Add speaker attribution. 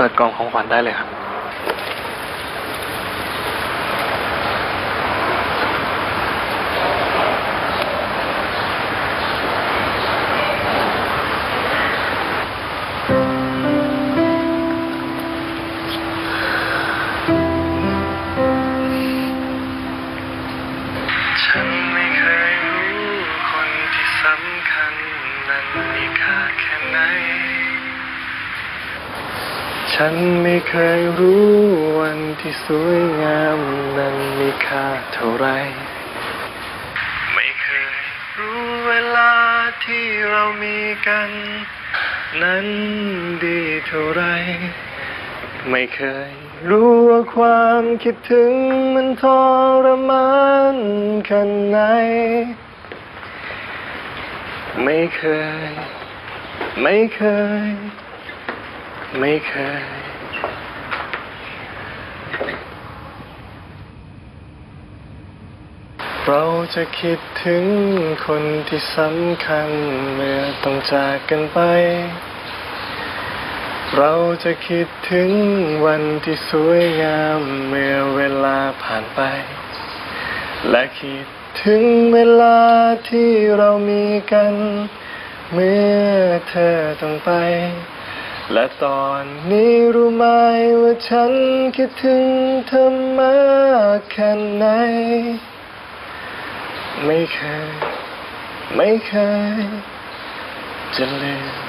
Speaker 1: เปิดกล่องของขวัญได้เลยครับ ฉันไม่เคยรู้วันที่สวยงามนั้นมีค่าเท่าไร ไม่เคยรู้เวลาที่เรามีกัน นั้นดีเท่าไร ไม่เคยรู้ว่าความคิดถึงมันทรมานขนาดไหน ไม่เคย ไม่เคย ไม่เคย เราจะคิดถึงคนที่สำคัญเมื่อต้องจากกันไป เราจะคิดถึงวันที่สวยงามเมื่อเวลาผ่านไป และคิดถึงเวลาที่เรามีกัน เมื่อเธอต้องไป และตอนนี้รู้ไหมว่าฉันคิดถึงเธอมากแค่ไหน ไม่เคย ไม่เคย จะลืม